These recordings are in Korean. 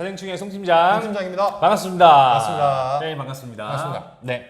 자생충의 송 팀장. 팀장입니다. 반갑습니다. 반갑습니다. 네, 반갑습니다. 반갑습니다. 네.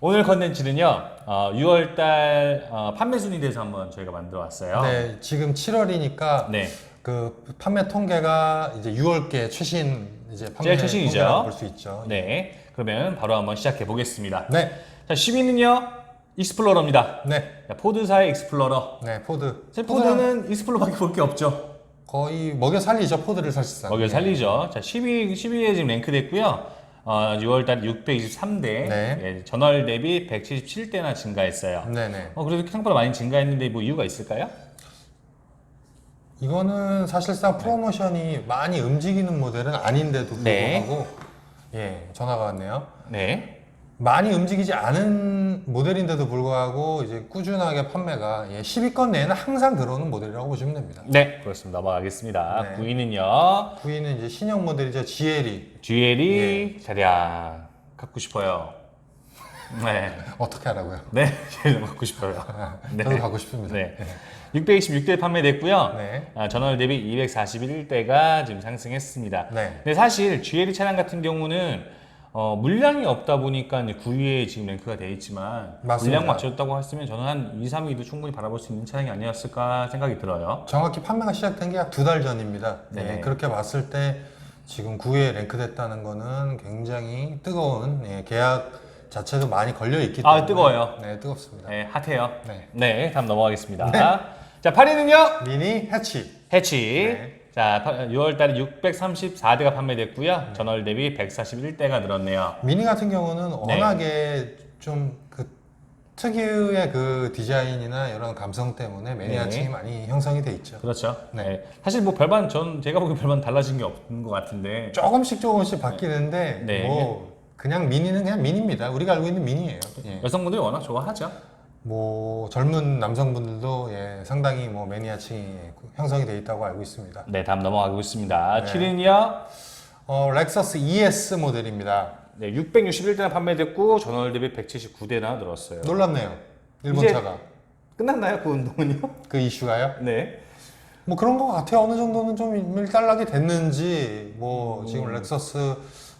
오늘 컨텐츠는요, 어, 6월달 어, 판매 순위 대해서 한번 저희가 만들어 왔어요. 네, 지금 7월이니까 네. 그 판매 통계가 이제 6월께 최신 이제 판매 제일 최신이죠. 통계라고 볼 수 있죠. 네. 그러면 바로 한번 시작해 보겠습니다. 네, 자, 10위는요, 익스플로러입니다. 네, 자, 포드사의 익스플로러. 네, 포드. 사실 포드는 익스플로러밖에 볼 게 없죠. 거의 먹여 살리죠, 포드를 사실상. 먹여 살리죠. 자, 10위, 10위에 지금 랭크됐고요. 어, 6월달 623대, 네. 예, 전월 대비 177대나 증가했어요. 네, 네. 어, 그래도 생각보다 많이 증가했는데 뭐 이유가 있을까요? 이거는 사실상 프로모션이 많이 움직이는 모델은 아닌데도 네. 불구하고 예, 전화가 왔네요. 네. 많이 움직이지 않은 모델인데도 불구하고 이제 꾸준하게 판매가 예, 10위권 내에는 항상 들어오는 모델이라고 보시면 됩니다. 네, 그렇습니다. 넘어가겠습니다. 네. 9위는요. 9위는 이제 신형 모델이죠, GLE. GLE 자량 갖고 싶어요. 네. 어떻게 하라고요? 네, GLE 갖고 싶어요. 네. 저도 가고 싶습니다. 네. 626대 판매됐고요. 네. 아, 전월 대비 241대가 지금 상승했습니다. 네. 근데 사실 GLE 차량 같은 경우는 어, 물량이 없다 보니까 이제 9위에 지금 랭크가 돼 있지만 맞습니다. 물량 맞췄다고 했으면 저는 한 2, 3위도 충분히 바라볼 수 있는 차량이 아니었을까 생각이 들어요. 정확히 판매가 시작된 게 약 두 달 전입니다. 네. 네, 그렇게 봤을 때 지금 9위에 랭크됐다는 거는 굉장히 뜨거운 예, 계약 자체도 많이 걸려 있기 때문에 아, 뜨거워요. 네, 뜨겁습니다. 네, 핫해요. 네. 네, 다음 넘어가겠습니다. 자, 8위는요? 미니 해치. 해치. 네. 자, 6월 달에 634대가 판매됐고요. 전월 대비 141대가 늘었네요. 미니 같은 경우는 네. 워낙에 좀그 특유의 그 디자인이나 이런 감성 때문에 매니아층이 네. 많이 형성이 돼 있죠. 그렇죠. 네. 네. 사실 뭐 별반 전 제가 보기엔 별반 달라진 게 없는 것 같은데. 조금씩 조금씩 바뀌는데 네. 뭐 그냥 미니는 그냥 미니입니다. 우리가 알고 있는 미니예요. 예. 여성분들이 워낙 좋아하죠. 뭐 젊은 남성분들도 예, 상당히 뭐 매니아층이 형성이 돼 있다고 알고 있습니다. 네, 다음 넘어가고 있습니다. 네. 7위는요. 어, 렉서스 ES 모델입니다. 네, 661대나 판매됐고 전월 대비 179대나 늘었어요. 놀랍네요. 일본 이제- 차가 끝났나요, 그 운동은요? 그 이슈가요? 네. 뭐 그런 것 같아요. 어느 정도는 좀 일단락이 됐는지 뭐 지금 렉서스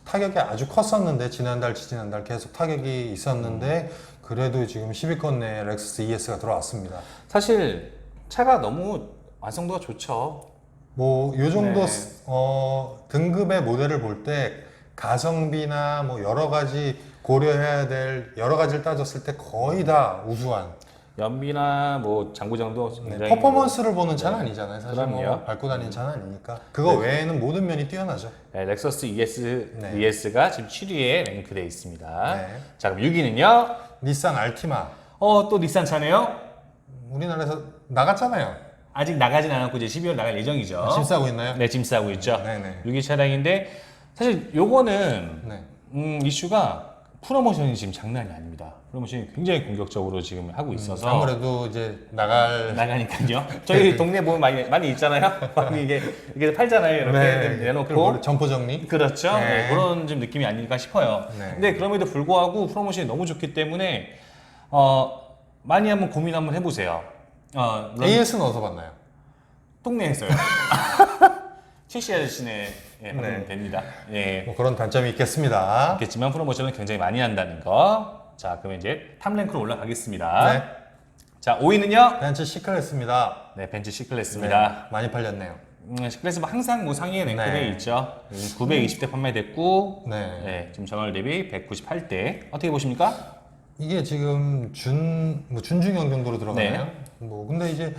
타격이 아주 컸었는데 지난달 지지난달 계속 타격이 있었는데 그래도 지금 10위권 내에 렉서스 ES가 들어왔습니다. 사실 차가 너무 완성도가 좋죠. 뭐 요 정도 네. 어, 등급의 모델을 볼 때 가성비나 뭐 여러 가지 고려해야 될 여러 가지를 따졌을 때 거의 다 우수한 연비나 뭐 장구장도 네, 굉장히 퍼포먼스를 보는 차는 아니잖아요. 사실 뭐 그럼요. 밟고 다니는 차는 아니니까 그거 외에는 모든 면이 뛰어나죠. 네, 렉서스 ES, 네. ES가 지금 7위에 랭크되어 있습니다. 네. 자, 그럼 6위는요? 닛산 알티마 어, 또 닛산 차네요? 우리나라에서 나갔잖아요. 아직 나가진 않았고 이제 12월 나갈 예정이죠. 짐 싸고 있나요? 네, 짐 싸고 있죠. 네네. 6위 차량인데 사실 요거는 네. 음, 이슈가 프로모션이 지금 장난이 아닙니다. 프로모션이 굉장히 공격적으로 지금 하고 있어서 음, 아무래도 이제 나갈 나가니까요. 저희 동네 보면 많이 많이 있잖아요. 많이 이게 이게 팔잖아요. 이렇게 네. 내놓고 점포 정리. 그렇죠. 네. 네, 그런 좀 느낌이 아닐까 싶어요. 네. 근데 그럼에도 불구하고 프로모션이 너무 좋기 때문에 어, 많이 한번 고민 한번 해보세요. 어, 런- AS는 어디서 봤나요? 동네에서요. 최씨 아저씨네 예, 하면 네. 됩니다. 예. 뭐 그런 단점이 있겠습니다. 있겠지만 프로모션은 굉장히 많이 한다는 거. 자, 그러면 이제 탑랭크로 올라가겠습니다. 네. 자, 5위는요? 벤츠 C클래스입니다. 네, 벤츠 C클래스입니다. 네, 많이 팔렸네요. 음, C클래스 뭐 항상 뭐 상위에 랭크되어 네. 있죠. 920대 판매됐고, 네. 네, 지금 전월 대비 198대. 어떻게 보십니까? 이게 지금 준, 뭐 준중형 정도로 들어가나요? 네. 뭐, 근데 이제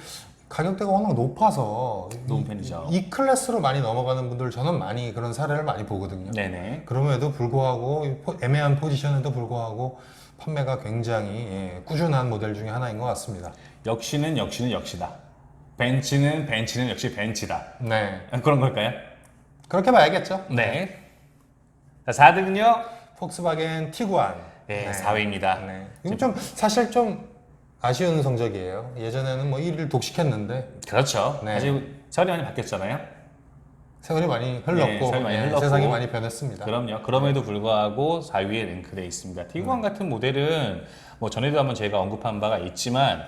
가격대가 워낙 높아서 높은 이- 편이죠. 이 클래스로 많이 넘어가는 분들 저는 많이 그런 사례를 많이 보거든요. 네네. 그럼에도 불구하고 이 포- 애매한 포지션에도 불구하고 판매가 굉장히 예, 꾸준한 모델 중에 하나인 것 같습니다. 역시는 역시는 역시다. 벤츠는 벤츠는 역시 벤츠다. 네, 아, 그런 걸까요? 그렇게 봐야겠죠. 네. 자, 4등은요? 폭스바겐 티구안. 네, 4위입니다. 네. 이거 좀 사실 좀 아쉬운 성적이에요. 예전에는 뭐 1위를 독식했는데 그렇죠. 네. 아직 세월이 많이 바뀌었잖아요. 세월이 많이 흘렀고, 네, 세월이 많이 예, 흘렀고. 세상이 많이 변했습니다. 그럼요. 그럼에도 불구하고 4위에 랭크되어 있습니다. 음. 티구안 같은 모델은 뭐 전에도 한번 제가 언급한 바가 있지만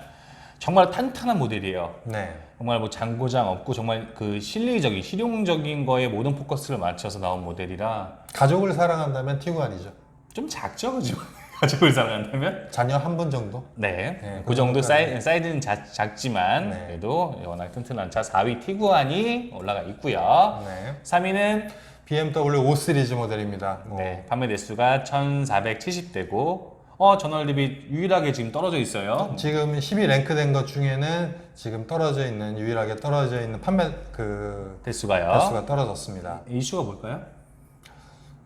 정말 탄탄한 모델이에요. 네. 정말 뭐 장고장 없고 정말 그 실리적인 실용적인 거에 모든 포커스를 맞춰서 나온 모델이라 가족을 사랑한다면 티구안이죠. 좀 작죠, 그죠? 가족을 사랑한다면 자녀 한 분 정도? 네, 네, 그 정도 사이, 사이즈는 작, 작지만 네. 그래도 워낙 튼튼한 차 4위 티구안이 올라가 있고요. 네. 3위는 BMW 5 시리즈 모델입니다. 뭐 네, 판매 대수가 1,470대고 어 전월 대비 유일하게 지금 떨어져 있어요. 지금 10위 랭크된 것 중에는 지금 떨어져 있는 유일하게 떨어져 있는 판매 그 대수가요. 대수가 떨어졌습니다. 이슈가 뭘까요?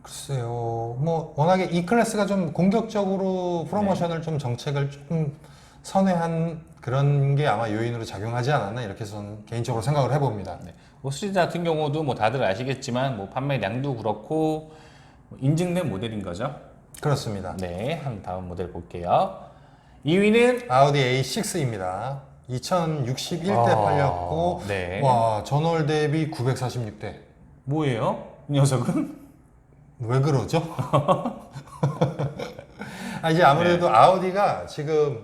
글쎄요, 뭐 워낙에 E 클래스가 좀 공격적으로 프로모션을 좀 정책을 조금 선회한 그런 게 아마 요인으로 작용하지 않았나 이렇게 저는 개인적으로 생각을 해봅니다. 네. 오스리드 같은 경우도 뭐 다들 아시겠지만 뭐 판매량도 그렇고 뭐 인증된 모델인 거죠. 그렇습니다. 네, 한 다음 모델 볼게요. 2위는 아우디 A6입니다. 2061대 아, 팔렸고 네. 와 전월 대비 946대. 뭐예요? 이 녀석은? 왜 그러죠? 아, 이제 아무래도 아우디가 지금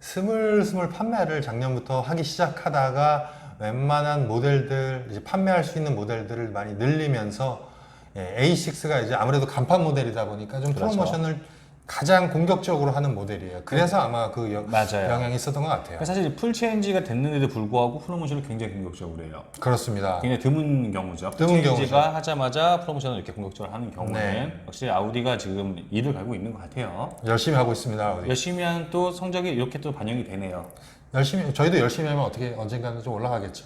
스물스물 판매를 작년부터 하기 시작하다가 웬만한 모델들 이제 판매할 수 있는 모델들을 많이 늘리면서 예, A6가 이제 아무래도 간판 모델이다 보니까 좀 그렇죠. 프로모션을 가장 공격적으로 하는 모델이에요. 그래서 아마 그 여- 맞아요. 영향이 있었던 것 같아요. 사실 풀 체인지가 됐는데도 불구하고 프로모션을 굉장히 공격적으로 해요. 그렇습니다. 굉장히 드문 경우죠. 드문 체인지가 하자마자 프로모션을 이렇게 공격적으로 하는 경우는 네. 확실히 아우디가 지금 이를 갈고 있는 것 같아요. 열심히 하고 있습니다. 아우디. 열심히 한 또 성적이 이렇게 또 반영이 되네요. 열심히 저희도 열심히 하면 어떻게 언젠가는 좀 올라가겠죠.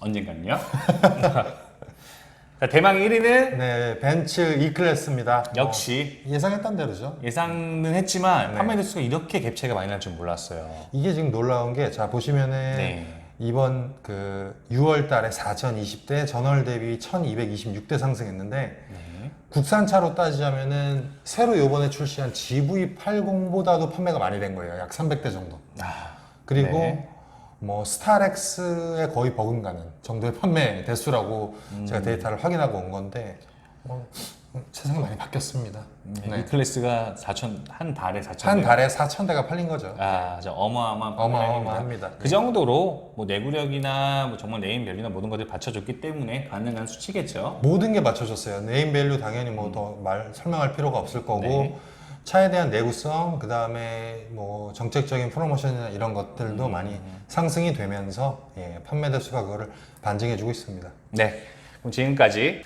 언젠간요. 자, 대망 1위는 네, 벤츠 E 클래스입니다. 역시 뭐 예상했던 대로죠. 예상은 했지만 네. 판매 대수가 이렇게 갭 차이가 많이 날 줄 몰랐어요. 이게 지금 놀라운 게 자 보시면은 네. 이번 그 6월 달에 4,020대 전월 대비 1,226대 상승했는데 네. 국산차로 따지자면은 새로 요번에 출시한 GV80보다도 판매가 많이 된 거예요. 약 300대 정도. 아, 그리고 네. 뭐 스타렉스에 거의 버금가는 정도의 판매 대수라고 음. 제가 데이터를 확인하고 온 건데 어, 음, 세상이 많이 바뀌었습니다. 이 클래스가 4천 한 달에 4천 한 달에 4,000대가 팔린 거죠. 아, 진짜 어마어마한. 어마어마합니다. 그 정도로 뭐 내구력이나 뭐 정말 네임 밸류나 모든 것들이 받쳐줬기 때문에 가능한 수치겠죠. 모든 게 맞춰졌어요. 네임 밸류 당연히 뭐 더 말 설명할 필요가 없을 거고 네. 차에 대한 내구성 그 다음에 뭐 정책적인 프로모션이나 이런 것들도 음. 많이 상승이 되면서 예, 판매 대수가 그거를 반증해주고 있습니다. 네. 그럼 지금까지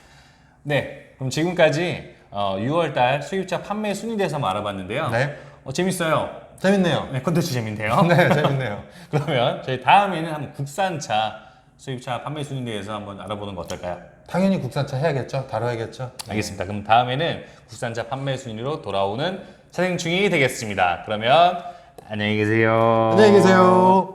네. 그럼 지금까지 어, 6월달 수입차 판매 순위 대해서 한번 알아봤는데요. 네, 어, 재밌어요. 재밌네요. 네, 컨텐츠 재밌네요. 네, 재밌네요. 그러면 저희 다음에는 한번 국산차 수입차 판매 순위 대해서 한번 알아보는 거 어떨까요? 당연히 국산차 해야겠죠. 다뤄야겠죠. 알겠습니다. 그럼 다음에는 국산차 판매 순위로 돌아오는 차생충이 되겠습니다. 그러면 안녕히 계세요. 안녕히 계세요.